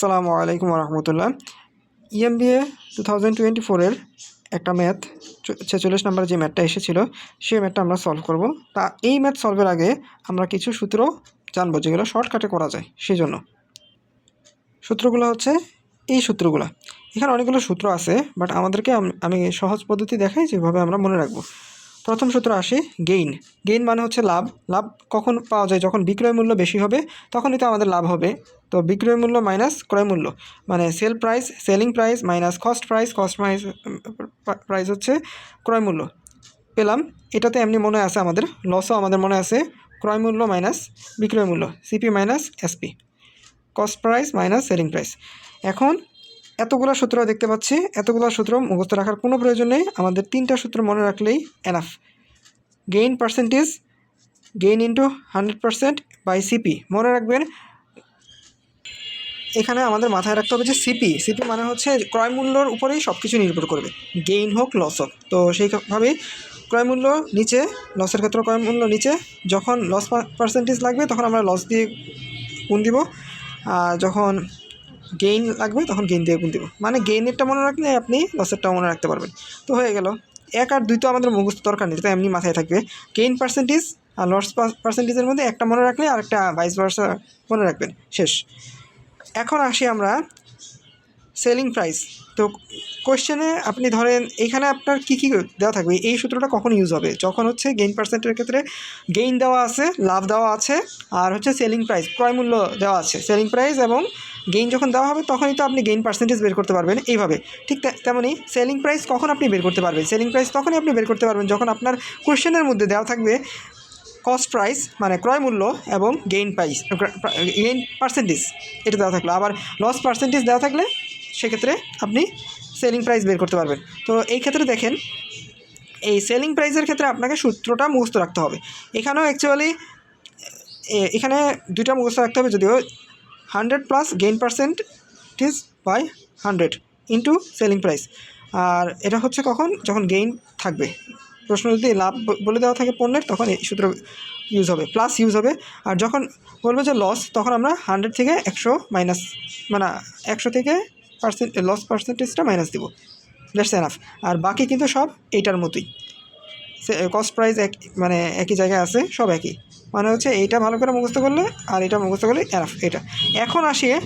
আসসালামু আলাইকুম রহমতুল্লাহ ইএমবিএ টু থাউজেন্ড টোয়েন্টি ফোরের একটা ম্যাথ ছেচল্লিশ নাম্বার যে ম্যাথটা এসেছিল সেই ম্যাথটা আমরা সলভ করব। তা এই ম্যাথ সলভের আগে আমরা কিছু সূত্র জানব যেগুলো শর্টকাটে করা যায় সেই জন্য সূত্রগুলো হচ্ছে এই সূত্রগুলো। এখানে অনেকগুলো সূত্র আছে বাট আমাদেরকে আমি সহজ পদ্ধতি দেখাই যেভাবে আমরা মনে রাখব। প্রথম সূত্র আসে গেইন গেইন মানে হচ্ছে লাভ। লাভ কখন পাওয়া যায়? যখন বিক্রয় মূল্য বেশি হবে, তখনই তো আমাদের লাভ হবে। তো বিক্রয় মূল্য মাইনাস ক্রয় মূল্য। মানে sell price selling price minus cost price cost price price হচ্ছে ক্রয় মূল্য। পেলাম। এটাতে এমনি মনে আছে আমাদের। লসও আমাদের মনে আছে। ক্রয় মূল্য মাইনাস বিক্রয় মূল্য। CP minus SP cost price minus selling price এখন এতগুলো সূত্র দেখতে পাচ্ছি, এতগুলো সূত্র মুখস্থ রাখার কোনো প্রয়োজন নেই। আমাদের তিনটা সূত্র মনে রাখলেই enough gain percentage gain into hundred percent by CP মনে রাখবেন, এখানে আমাদের মাথায় রাখতে হবে যে সিপি সিপি মানে হচ্ছে ক্রয় মূল্যর উপরেই সব কিছু নির্ভর করবে। গেইন হোক লস হোক। তো সেইভাবেই ক্রয় মূল্য নিচে লসের ক্ষেত্রে ক্রয় মূল্য নিচে, যখন লস পার্সেন্টেজ লাগবে তখন আমরা লস দিয়ে গুণ দিব। আর যখন গেইন লাগবে, তখন গেইন দিয়ে গুণ দেবো। মানে গেইনেরটা মনে রাখলে আপনি লসেরটাও মনে রাখতে পারবেন। তো হয়ে গেল। এক আর দুই তো আমাদের মুখস্থ দরকার নেই তাই এমনি মাথায় থাকবে। গেইন পার্সেন্টেজ আর লস পার্সেন্টেজের মধ্যে একটা মনে রাখলে আর একটা ভাইস ভার্সা মনে রাখবেন। শেষ। এখন আসি আমরা সেলিং প্রাইস। তো কোশ্চেনে আপনি ধরেন, এখানে আপনার কী কী দেওয়া থাকবে? এই সূত্রটা কখন ইউজ হবে? যখন হচ্ছে গেইন পার্সেন্টের ক্ষেত্রে গেইন দেওয়া আছে, লাভ দেওয়া আছে, আর হচ্ছে সেলিং প্রাইস ক্রয় মূল্য দেওয়া আছে। সেলিং প্রাইস এবং গেইন যখন দেওয়া হবে, তখনই তো আপনি গেইন পার্সেন্টেজ বের করতে পারবেন এইভাবে। ঠিক তেমনই সেলিং প্রাইস কখন আপনি বের করতে পারবেন? সেলিং প্রাইস তখনই আপনি বের করতে পারবেন যখন আপনার কোশ্চেনের মধ্যে দেওয়া থাকবে কস্ট প্রাইস মানে ক্রয় মূল্য এবং গেইন প্রাইস গেইন পার্সেন্টেজ এটা দেওয়া থাকল। আবার লস পার্সেন্টেজ দেওয়া থাকলে সেক্ষেত্রে আপনি সেলিং প্রাইস বের করতে পারবেন। তো এই ক্ষেত্রে দেখেন, এই সেলিং প্রাইসের ক্ষেত্রে আপনাকে সূত্রটা মুখস্থ রাখতে হবে। এখানেও অ্যাকচুয়ালি এখানে দুইটা মুখস্থ রাখতে হবে যদিও hundred plus gain percentage by hundred into selling price আর এটা হচ্ছে কখন? যখন গেইন থাকবে। প্রশ্ন যদি লাভ বলে দেওয়া থাকে পণ্যের, তখন এই সূত্র ইউজ হবে। প্লাস ইউজ হবে। আর যখন বলব যে লস তখন আমরা হান্ড্রেড থেকে একশো মাইনাস মানে একশো থেকে পার্সেন্ট লস পার্সেন্টেজটা মাইনাস দিব। দ্যাটস এনাফ আর বাকি কিন্তু সব এইটার মতোই। কস্ট প্রাইস এক মানে একই জায়গায় আছে, সব একই। মানে হচ্ছে এইটা ভালো করে মুখস্থ করলে আর এটা মুখস্থ করলে এনাফ এটা। এখন আসিয়ে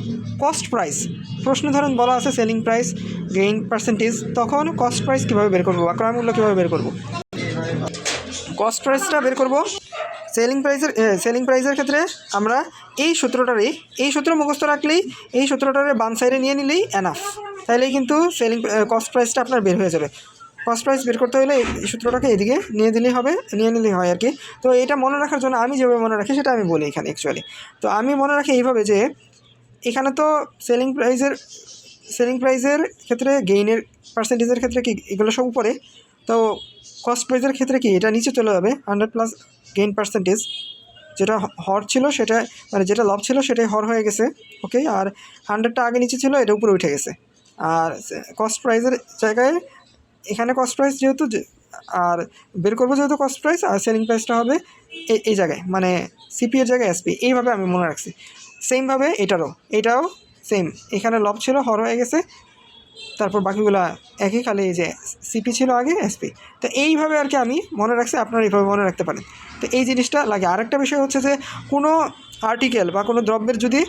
কস্ট প্রাইস প্রশ্ন ধরেন বলা আছে সেলিং প্রাইস গেইন পার্সেন্টেজ তখন কস্ট প্রাইস কীভাবে বের করব বা ক্রয় মূল্য কীভাবে বের করব? কস্ট প্রাইসটা বের করব সেলিং প্রাইসের সেলিং প্রাইসের ক্ষেত্রে আমরা এই সূত্রটারই, এই সূত্র মুখস্থ রাখলেই, এই সূত্রটারে বাম সাইডে নিয়ে নিলেই এনাফ তাহলেই কিন্তু সেলিং কস্ট প্রাইসটা আপনার বের হয়ে যাবে। কস্ট প্রাইস বের করতে হলে এই সূত্রটাকে এদিকে নিয়ে দিলেই হবে, নিয়ে নিলেই হয় আর কি তো এটা মনে রাখার জন্য আমি যেভাবে মনে রাখি সেটা আমি বলি এখানে অ্যাকচুয়ালি তো আমি মনে রাখি এইভাবে যে, এখানে তো সেলিং প্রাইসের সেলিং প্রাইসের ক্ষেত্রে গেইনের পার্সেন্টেজের ক্ষেত্রে কি এগুলো সব উপরে? তো কস্ট প্রাইসের ক্ষেত্রে কি এটা নিচে চলে যাবে? হান্ড্রেড প্লাস গেইন পার্সেন্টেজ যেটা হর ছিল সেটা মানে যেটা লাভ ছিল সেটাই হর হয়ে গেছে ওকে আর হান্ড্রেডটা আগে নিচে ছিল, এটা উপরে উঠে গেছে। আর কস্ট প্রাইসের জায়গায়, এখানে কস্ট প্রাইস যেহেতু আর বের করব যেহেতু কস্ট প্রাইস আর সেলিং প্রাইসটা হবে এই এই জায়গায় মানে সিপি এর জায়গায় এসপি এইভাবে আমি মনে রাখছি। সেমভাবে এটারও, এটাও সেম এখানে লব ছিল, হর হয়ে গেছে তারপর বাকিগুলা একই খালি এই যে সিপি ছিল আগে এসপি তো এইভাবে আর কি আমি মনে রাখছি, আপনারা এইভাবে মনে রাখতে পারেন। তো এই জিনিসটা লাগে। আরেকটা বিষয় হচ্ছে যে, কোনো আর্টিকেল বা কোনো দ্রব্যের যদি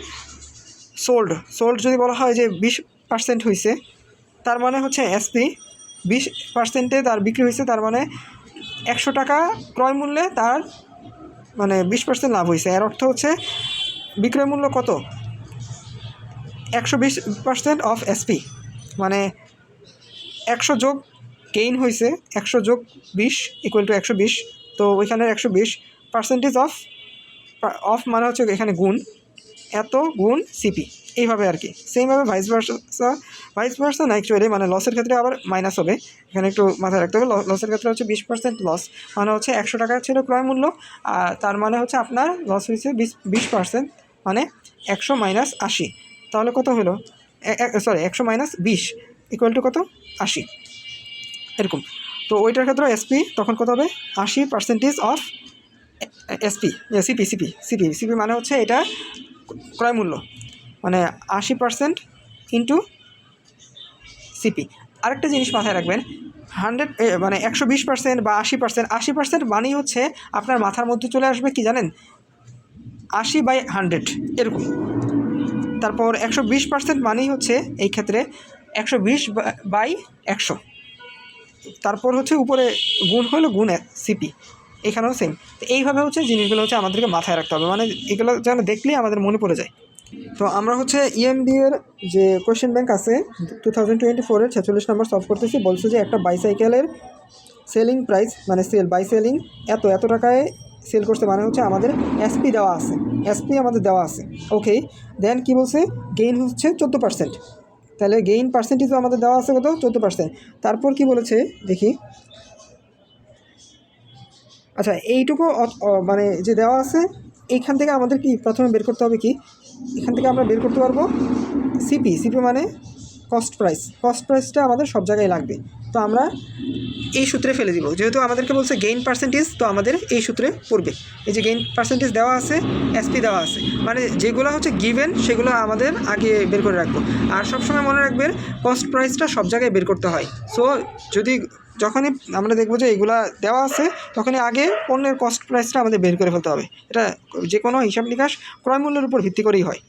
সোল্ড সোল্ড যদি বলা হয় যে বিশ পার্সেন্ট হয়েছে তার মানে হচ্ছে এসপি বিশ পার্সেন্টে তার বিক্রি হয়েছে তার মানে একশো টাকা ক্রয় মূল্যে তার মানে বিশ পার্সেন্ট লাভ হয়েছে এর অর্থ হচ্ছে বিক্রয় মূল্য কত? একশো বিশ পার্সেন্ট অফ এসপি মানে একশো যোগ গেইন হয়েছে, একশো যোগ বিশ ইকুয়াল টু একশো বিশ। তো ওইখানে একশো বিশ পার্সেন্টেজ অফ অফ মানে হচ্ছে এখানে গুণ, এত গুণ সিপি এইভাবে আর কি। সেইভাবে ভাইস ভার্সা ভাইস ভার্সা না অ্যাকচুয়ালি মানে লসের ক্ষেত্রে আবার মাইনাস হবে। এখানে একটু মাথায় রাখতে হবে লসের ক্ষেত্রে হচ্ছে বিশ পার্সেন্ট লস মানে হচ্ছে একশো টাকা ছিল ক্রয় মূল্য, আর তার মানে হচ্ছে আপনার লস হয়েছে বিশ বিশ পার্সেন্ট মানে একশো মাইনাস আশি। তাহলে কত হলো? সরি একশো মাইনাস বিশ ইকুয়াল টু কত? আশি। এরকম। তো ওইটার ক্ষেত্রে এসপি তখন কত হবে? আশি percentage of SP CP CP CP CP মানে হচ্ছে এটা ক্রয় মূল্য। মানে আশি পার্সেন্ট ইন্টু সিপি আরেকটা জিনিস মাথায় রাখবেন হান্ড্রেড মানে একশো বিশ পার্সেন্ট বা আশি পার্সেন্ট আশি পার্সেন্ট মানেই হচ্ছে আপনার মাথার মধ্যে চলে আসবে কি জানেন? আশি বাই হান্ড্রেড এরকম। তারপর একশো বিশ পার্সেন্ট মানেই হচ্ছে এই ক্ষেত্রে একশো বিশ বাই একশো। তারপর হচ্ছে উপরে গুণ হলো গুণ সিপি, এখানেও সেম তো এইভাবে হচ্ছে জিনিসগুলো হচ্ছে আমাদেরকে মাথায় রাখতে হবে মানে এগুলো যেন দেখলেই আমাদের মনে পড়ে যায়। তো আমরা হচ্ছে ইএমডি এর যে কোয়েশ্চেন ব্যাংক আছে টু থাউজেন্ড টোয়েন্টি ফোরের ছেচল্লিশ নম্বর সলভ করতেছি, বলছে যে একটা বাইসাইকেলের সেলিং প্রাইস মানে সেল বাই সেলিং এত এত টাকায় সেল করছে মানে হচ্ছে আমাদের এসপি দেওয়া আছে। এসপি আমাদের দেওয়া আছে। ওকে দেন কি বলছে? গেইন হচ্ছে চোদ্দ পার্সেন্ট তাহলে গেইন পার্সেন্টেজও আমাদের দেওয়া আছে কত? চোদ্দ পার্সেন্ট তারপর কি বলেছে? দেখি। আচ্ছা এইটুকু মানে যে দেওয়া আছে, এইখান থেকে আমাদের কি প্রথমে বের করতে হবে কি? এখান থেকে আমরা বের করতে পারব সিপি সিপি মানে কস্ট প্রাইস কস্ট প্রাইসটা আমাদের সব জায়গায় লাগবে। তো আমরা এই সূত্রে ফেলে দিব। যেহেতু আমাদেরকে বলছে গেইন পার্সেন্টেজ তো আমাদের এই সূত্রে পড়বে। এই যে গেইন পার্সেন্টেজ দেওয়া আছে এসপি দেওয়া আছে। মানে যেগুলো হচ্ছে গিভেন সেগুলো আমাদের আগে বের করে রাখব। আর সবসময় মনে রাখবেন কস্ট প্রাইসটা সব জায়গায় বের করতে হয়। সো যদি যখনই আমরা দেখব যে এগুলা দেওয়া আছে, তখনই আগে পণ্যের কস্ট প্রাইসটা আমাদের বের করে ফেলতে হবে। এটা যে কোনো হিসাব নিকাশ ক্রয় মূল্যের উপর ভিত্তি করেই হয়।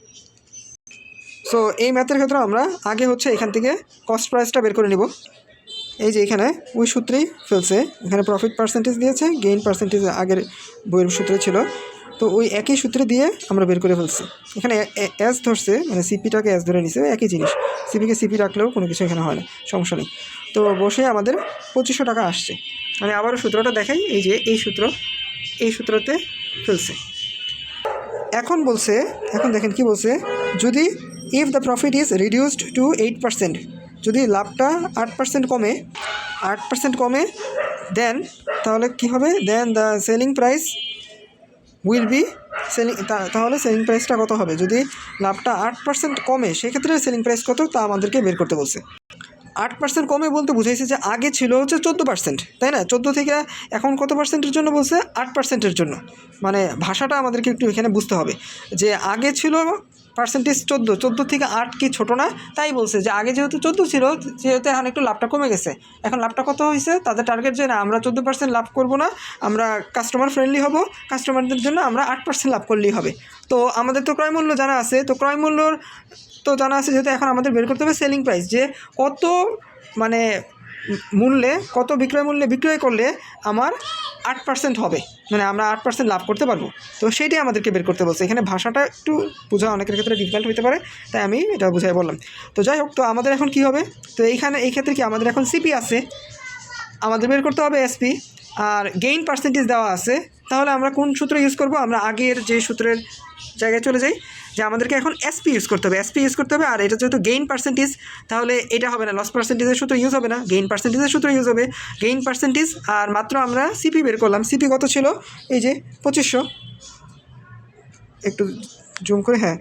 সো এই ম্যাথের ক্ষেত্রে আমরা আগে হচ্ছে এখান থেকে কস্ট প্রাইসটা বের করে নিব। এই যে এখানে ওই সূত্রেই ফেলছে। এখানে প্রফিট পার্সেন্টেজ দিয়েছে গেইন পার্সেন্টেজ আগের বইয়ের সূত্রে ছিল। তো ওই একই সূত্রে দিয়ে আমরা বের করে ফেলছি। এখানে অ্যাজ ধরছে মানে সিপিটাকে অ্যাজ ধরে নিছে, একই জিনিস। সিপিকে সিপি রাখলেও কোনো কিছু এখানে হয় না, সমস্যা নেই। তো বসে আমাদের পঁচিশশো টাকা আসছে। মানে আবারও সূত্রটা দেখাই, এই যে এই সূত্র, এই সূত্রতে ফেলছে। এখন বলছে, এখন দেখেন কি বলছে, যদি if the profit is reduced to eight percent যদি লাভটা আট পার্সেন্ট কমে, আট পার্সেন্ট কমে দেন তাহলে কি হবে? Then the selling price will be selling তাহলে সেলিং প্রাইসটা কত হবে? যদি লাভটা আট পার্সেন্ট কমে, সেক্ষেত্রে সেলিং প্রাইস কত? তা আমাদেরকে বের করতে বলছে। আট পার্সেন্ট কমে বলতে বুঝাইছে যে আগে ছিল হচ্ছে চোদ্দ পার্সেন্ট তাই না? চোদ্দ থেকে এখন কত পার্সেন্টের জন্য বলছে? আট পার্সেন্টের জন্য। মানে ভাষাটা আমাদেরকে একটু এখানে বুঝতে হবে যে আগে ছিল পার্সেন্টেজ চোদ্দ চোদ্দ থেকে আট কি ছোটো না? তাই বলছে যে আগে যেহেতু চোদ্দ ছিল, সেহেতু এখন একটু লাভটা কমে গেছে। এখন লাভটা কত হয়েছে? তাদের টার্গেট যে না, আমরা চোদ্দ পার্সেন্ট লাভ করব না, আমরা কাস্টমার ফ্রেন্ডলি হব কাস্টমারদের জন্য আমরা আট পার্সেন্ট লাভ করলেই হবে। তো আমাদের তো ক্রয় মূল্য জানা আছে, তো ক্রয় মূল্যর তো জানা আছে, যেহেতু এখন আমাদের বের করতে হবে সেলিং প্রাইস যে কত মানে মূল্যে, কত বিক্রয় মূল্যে বিক্রয় করলে আমার আট পার্সেন্ট হবে? মানে আমরা আট পার্সেন্ট লাভ করতে পারব। তো সেইটাই আমাদেরকে বের করতে বলছে। এখানে ভাষাটা একটু বোঝা অনেকের ক্ষেত্রে ডিফিকাল্ট হতে পারে, তাই আমি এটা বুঝাই বললাম। তো যাই হোক, তো আমাদের এখন কি হবে? তো এইখানে, এই ক্ষেত্রে কি আমাদের এখন সিপি আছে। আমাদের বের করতে হবে এসপি আর গেইন পার্সেন্টেজ দেওয়া আছে। তাহলে আমরা কোন সূত্র ইউজ করব? আমরা আগের যে সূত্রের জায়গায় চলে যাই, যে আমাদেরকে এখন এসপি ইউজ করতে হবে। এসপি ইউজ করতে হবে, আর এটা যেহেতু গেইন পার্সেন্টেজ তাহলে এটা হবে না। লস পার্সেন্টেজের সূত্র ইউজ হবে না। গেইন পার্সেন্টেজের সূত্র ইউজ হবে। গেইন পার্সেন্টেজ আর মাত্র আমরা সিপি বের করলাম। সিপি কত ছিল? এই যে পঁচিশশো। একটু জুম করে হ্যাঁ।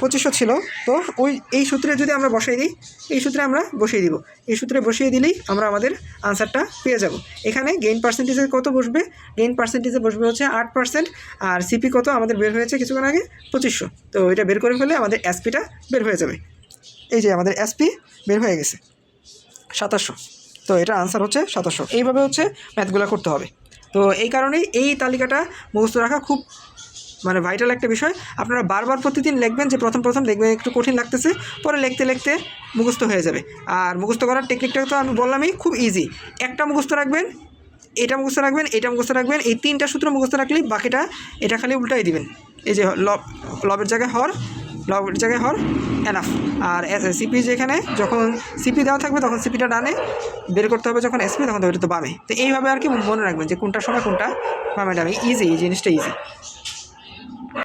পঁচিশশো ছিল। তো ওই, এই সূত্রে যদি আমরা বসিয়ে দিই, এই সূত্রে আমরা বসিয়ে দিব। এই সূত্রে বসিয়ে দিলেই আমরা আমাদের আনসারটা পেয়ে যাব। এখানে গেইন পার্সেন্টেজে কত বসবে? গেইন পার্সেন্টেজে বসবে হচ্ছে আট পার্সেন্ট আর সিপি কত? আমাদের বের হয়েছে কিছুক্ষণ আগে পঁচিশশো। তো এটা বের করে ফেলে আমাদের এসপিটা বের হয়ে যাবে। এই যে আমাদের এসপি বের হয়ে গেছে। সাতাশশো। তো এটা আনসার হচ্ছে সাতাশশো। এইভাবে হচ্ছে ম্যাথগুলো করতে হবে। তো এই কারণেই এই তালিকাটা মুখস্থ রাখা খুব মানে ভাইটাল একটা বিষয়। আপনারা বারবার প্রতিদিন লিখবেন যে প্রথম প্রথম দেখবেন একটু কঠিন লাগতেছে, পরে লিখতে লিখতে মুখস্থ হয়ে যাবে। আর মুখস্থ করার টেকনিকটা তো আমি বললামই, খুব ইজি একটা মুখস্থ রাখবেন, এটা মুখস্থ রাখবেন, এটা মুখস্থ রাখবেন, এই তিনটা সূত্র মুখস্থ রাখলেই বাকিটা এটা খালি উল্টাই দিবেন। এই যে লব লবের জায়গায় হর, লবের জায়গায় হর এনাফ আর সিপি যেখানে, যখন সিপি দেওয়া থাকবে তখন সিপিটা ডানে, বের করতে হবে যখন এসপি তখন তো বামে। তো এইভাবে আর কি মনে রাখবেন যে কোনটার সময় কোনটা বামে। ডামে ইজি এই জিনিসটা ইজি